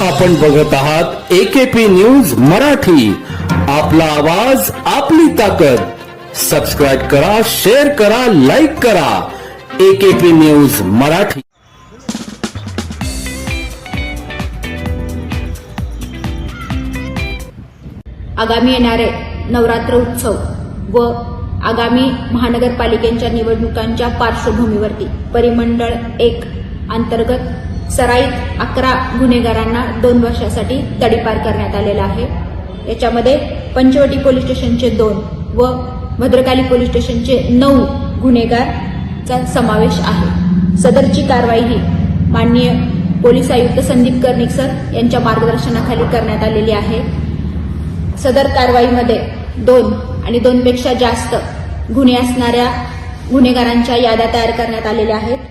आपण बघत आहात एकेपी न्यूज मराठी. आपला आवाज आपली ताकद. सबस्क्राईब करा शेअर करा लाईक करा. AKP news Marathi. आगामी येणारे नवरात्र उत्सव व आगामी महानगरपालिकेच्या निवडणुकांच्या पार्श्वभूमीवरती परिमंडळ एक अंतर्गत सराईत अकरा गुन्हेगारांना दोन वर्षासाठी तडीपार करण्यात आलेला आहे. याच्यामध्ये पंचवटी पोलीस स्टेशनचे दोन व भद्रकाली पोलीस स्टेशनचे नऊ गुन्हेगारचा समावेश आहे. सदरची कारवाई ही माननीय पोलीस आयुक्त संदीप कर्णिक सर यांच्या मार्गदर्शनाखाली करण्यात आलेली आहे. सदर कारवाईमध्ये दोन आणि दोनपेक्षा जास्त गुन्हे असणाऱ्या गुन्हेगारांच्या याद्या तयार करण्यात आलेल्या आहेत.